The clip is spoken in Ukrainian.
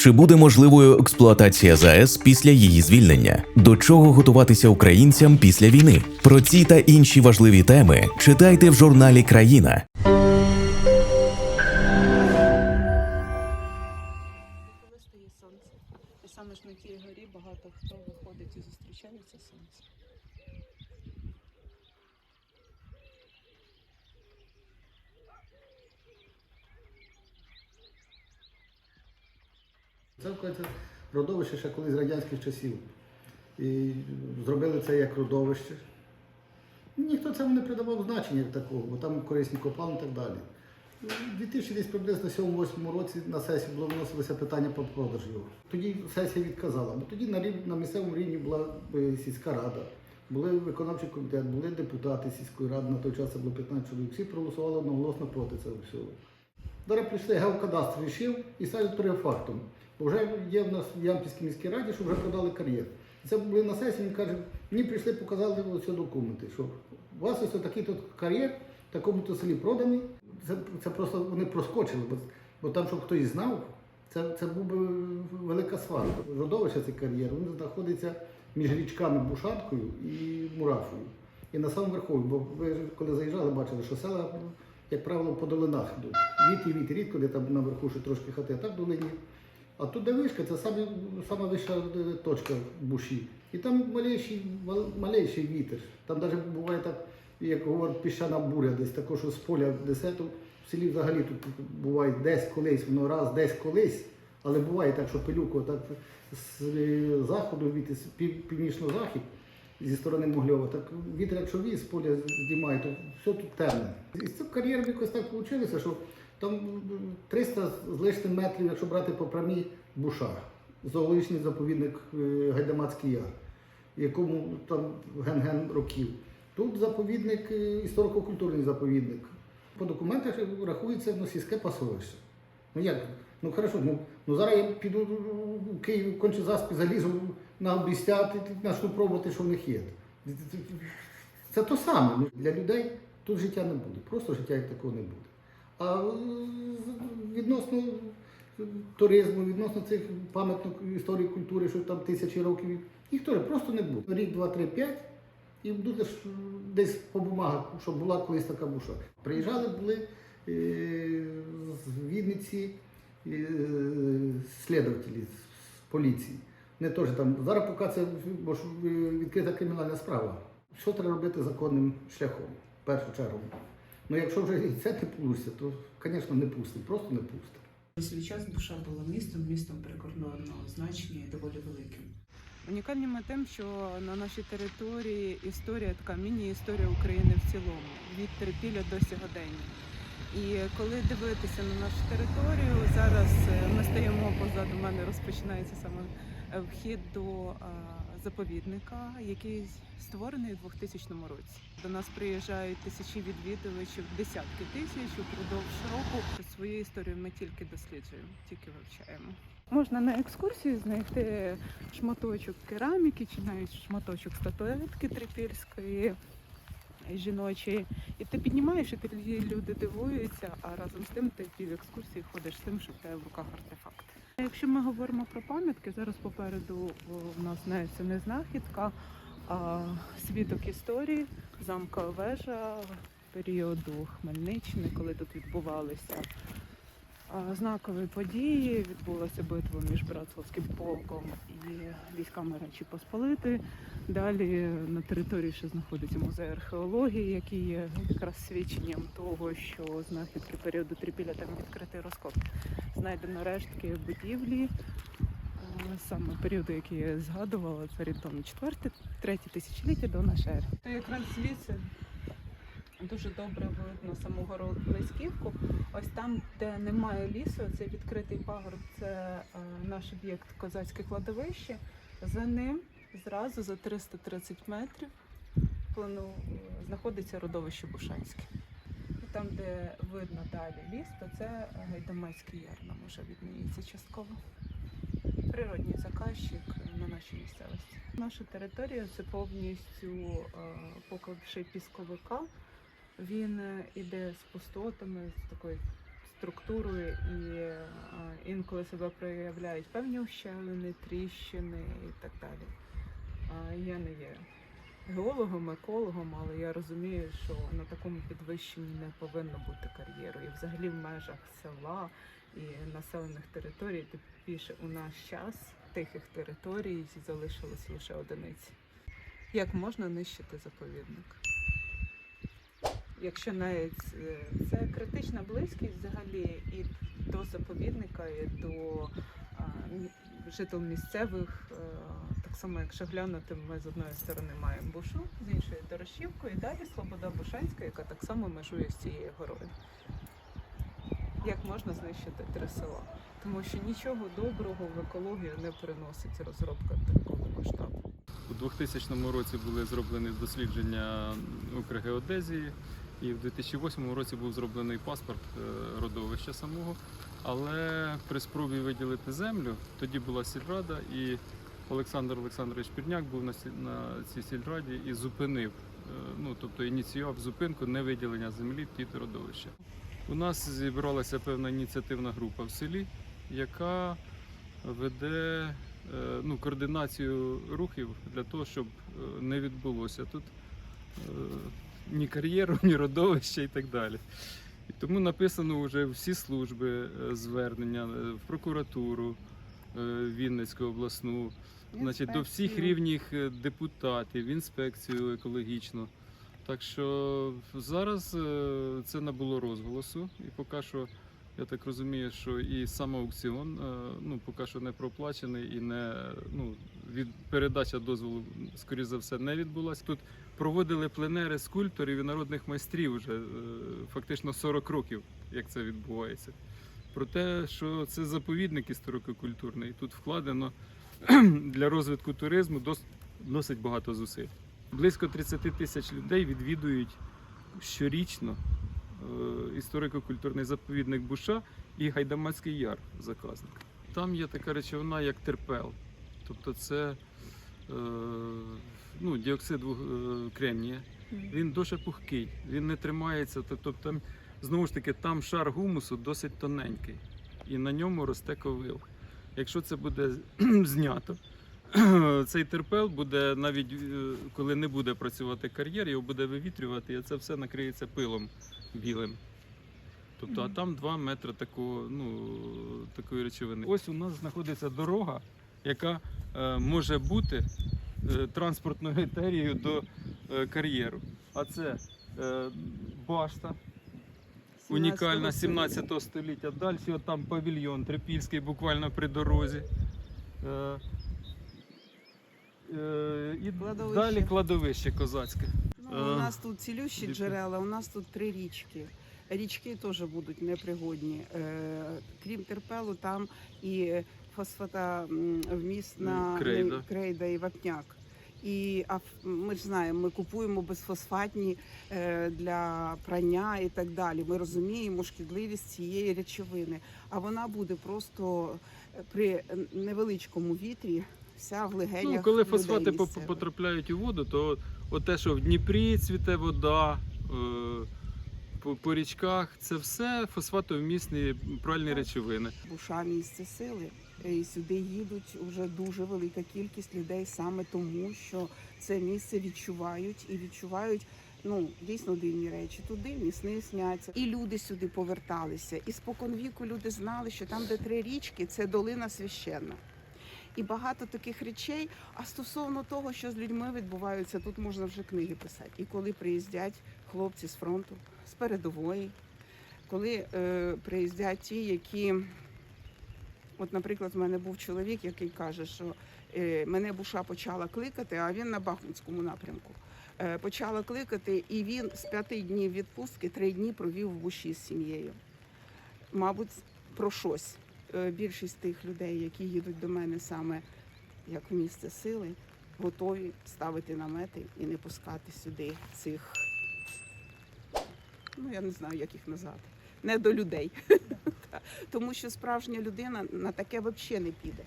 Чи буде можливою експлуатація ЗАЕС після її звільнення? До чого готуватися українцям після війни? Про ці та інші важливі теми читайте в журналі Країна. Сонце, саме ж на тій горі багато хто виходить і зустрічає це сонце. Це родовище ще колись з радянських часів. І зробили це як родовище. Ніхто цьому не придавав значення як такого, бо там корисні копалини і так далі. У 2000 десь приблизно 7-8 році на сесії було виносилося питання про продаж його. Тоді сесія відказала, бо тоді на, рів- на місцевому рівні була е, сільська рада, були виконавчий комітет, були депутати сільської ради, на той час це було 15 чоловік. Всі проголосували одноголосно проти цього всього. Зараз прийшли геокадастр рішив і ставить перед фактом. Бо вже є в нас в Ямпільській міській раді, що вже продали кар'єр. Це були на сесії, він каже, мені прийшли, показали оці документи, що у вас ось такий тут кар'єр, такому-то селі проданий. Це, це просто вони проскочили, бо, бо там, щоб хтось знав, це, це був би велика сварка. Родовище цей кар'єр, він знаходиться між річками Бушаткою і Мурафою. І на самому верху, бо ви коли заїжджали, бачили, що села, як правило, по долинах йдуть. Віт і віт, рідко, де там наверху ще трошки хати, а так долині. А тут де вишка, це саме, сама вища е, точка в буші. І там малейший, малейший вітер. Там навіть буває так, як говорять, піщана буря, десь також з поля несе, то в селі взагалі тут буває десь колись, воно раз, десь колись. Але буває так, що пилюку так з заходу, від пів, північно-захід, зі сторони Могльова, так вітер, якщо віз поля здіймає, то все тут темне. І з цим кар'єром якось так вийшло, що там 300 з лишнім метрів, якщо брати по прямій буша, зоологічний заповідник е, Гайдамацький яр, якому там ген-ген років. Тут заповідник, е, історико-культурний заповідник. По документах рахується ну, сільське пасовище. Ну як? Ну хорошо, ну, ну зараз я піду в Київ, конче заспі, залізу на обістя, почну пробувати, що в них є. Це то саме. Ну, Для людей тут життя не буде. Просто життя як такого не буде. А е, відносно туризму, відносно цих пам'яток історії культури, що там тисячі років, їх теж просто не буде. Рік, два, три, п'ять. І буде десь по бумагах, що була колись така буша. Приїжджали, були е, з Вінниці е, слідователі з поліції. Не теж там зараз поки це бо е, відкрита кримінальна справа. Що треба робити законним шляхом, в першу чергу. Ну якщо вже і це не вийде, то, звісно, не пустить, просто не пустить. Свій час душа була містом, містом прикордонного значення і доволі великим. Унікальним тим, що на нашій території історія така міні-історія України в цілому, від Терпіля до сьогодення. І коли дивитися на нашу територію, зараз е, ми стоїмо позаду мене, розпочинається саме е, вхід до е, заповідника, який створений у 2000 році. До нас приїжджають тисячі відвідувачів, десятки тисяч упродовж року. Свою історію ми тільки досліджуємо, тільки вивчаємо. Можна на екскурсії знайти шматочок кераміки чи навіть шматочок статуетки трипільської жіночої. І ти піднімаєш, і тоді люди дивуються, а разом з тим ти пів екскурсії ходиш з тим, що в тебе в руках артефакт. Якщо ми говоримо про пам'ятки, зараз попереду в нас не не знахідка, а свідок історії, замкова вежа періоду Хмельниччини, коли тут відбувалися знакові події. Відбулася битва між Братславським полком і військами Речі Посполити. Далі на території ще знаходиться музей археології, який є якраз свідченням того, що знахідки періоду трипілля там відкритий розкоп. Знайдено рештки будівлі, е, саме періоду, який я згадувала, це орієнтовно 4-3 тисячоліття до нашої ери. То якраз звідси дуже добре видно саму Близьківку. Ось там, де немає лісу, це відкритий пагорб, це е, наш об'єкт козацьке кладовище. За ним зразу за 330 метрів плану е, знаходиться родовище Бушанське. Там, де видно далі ліс, то це Гайдамацький яр, нам уже відміється частково. Природній заказчик на нашій місцевості. Наша територія це повністю е, покладши пісковика. Він е, іде з пустотами, з такою структурою і е, інколи себе проявляють певні ущелини, тріщини і так далі. Я не є геологом, екологом, але я розумію, що на такому підвищенні не повинно бути кар'єру. І взагалі в межах села і населених територій, тим більше у наш час тихих територій залишилось лише одиниці. Як можна нищити заповідник? Якщо навіть е, це критична близькість взагалі і до заповідника, і до а, жител місцевих, е, так само, якщо глянути, ми з одної сторони маємо бушу, з іншої Дорошівку, і далі Слобода Бушанська, яка так само межує з цією горою. Як можна знищити три села? Тому що нічого доброго в екологію не приносить розробка такого масштабу. У 2000 році були зроблені дослідження Укргеодезії, і в 2008 році був зроблений паспорт е, родовища самого. Але при спробі виділити землю, тоді була сільрада, і Олександр Олександрович Пірняк був на, цій сільраді і зупинив, е, ну тобто ініціював зупинку невиділення землі під родовище. У нас зібралася певна ініціативна група в селі, яка веде е, ну, координацію рухів для того, щоб не відбулося тут ні кар'єру, ні родовища і так далі. І тому написано вже всі служби е, звернення е, в прокуратуру е, Вінницьку обласну, значить, до всіх рівнів депутатів, інспекцію екологічну. Так що зараз це набуло розголосу, і поки що я так розумію, що і сам аукціон е, ну, поки що не проплачений і не ну, від передача дозволу, скоріш за все, не відбулася. Тут проводили пленери скульпторів і народних майстрів вже е, фактично 40 років, як це відбувається. Про те, що це заповідник історико-культурний, тут вкладено для розвитку туризму досить багато зусиль. Близько 30 тисяч людей відвідують щорічно історико-культурний заповідник Буша і Гайдамацький яр заказник. Там є така речовина, як терпел. Тобто це е, ну, діоксид е, кремнія. Він дуже пухкий, він не тримається. Тобто там, знову ж таки, там шар гумусу досить тоненький, і на ньому росте ковил. Якщо це буде знято, цей терпел буде навіть е, коли не буде працювати кар'єр, його буде вивітрювати, і це все накриється пилом білим. Тобто, а там 2 метри такого, ну, такої речовини. Ось у нас знаходиться дорога, яка е, може бути е, транспортною артерією до е, кар'єру. А це е, башта, унікальна 17 століття. Далі от там павільйон Трипільський, буквально при дорозі. Е, е, і Кладовище. далі кладовище козацьке. Ну, у нас тут цілющі джерела, у нас тут три річки. Річки теж будуть непригодні. Е, крім терпелу, там і фосфата вмісна Крейда. крейда і вапняк. І а ми ж знаємо, ми купуємо безфосфатні е, для прання і так далі. Ми розуміємо шкідливість цієї речовини. А вона буде просто е, при невеличкому вітрі вся в легенях. Ну, коли фосфати потрапляють у воду, то от те, що в Дніпрі цвіте вода, е, по, по річках, це все фосфатовмісні пральні речовини. Буша місце сили. І сюди їдуть вже дуже велика кількість людей саме тому, що це місце відчувають і відчувають ну дійсно дивні речі. Тут дивні сни сняться. І люди сюди поверталися. І споконвіку люди знали, що там, де три річки, це долина священна. І багато таких речей. А стосовно того, що з людьми відбувається, тут можна вже книги писати. І коли приїздять хлопці з фронту, з передової, коли е, приїздять ті, які От, наприклад, в мене був чоловік, який каже, що е, мене буша почала кликати, а він на Бахмутському напрямку. Е, почала кликати, і він з п'яти днів відпустки три дні провів в буші з сім'єю. Мабуть, про щось. Е, більшість тих людей, які їдуть до мене саме як в місце сили, готові ставити намети і не пускати сюди цих, ну я не знаю, як їх назвати, не до людей. Тому що справжня людина на таке взагалі не піде.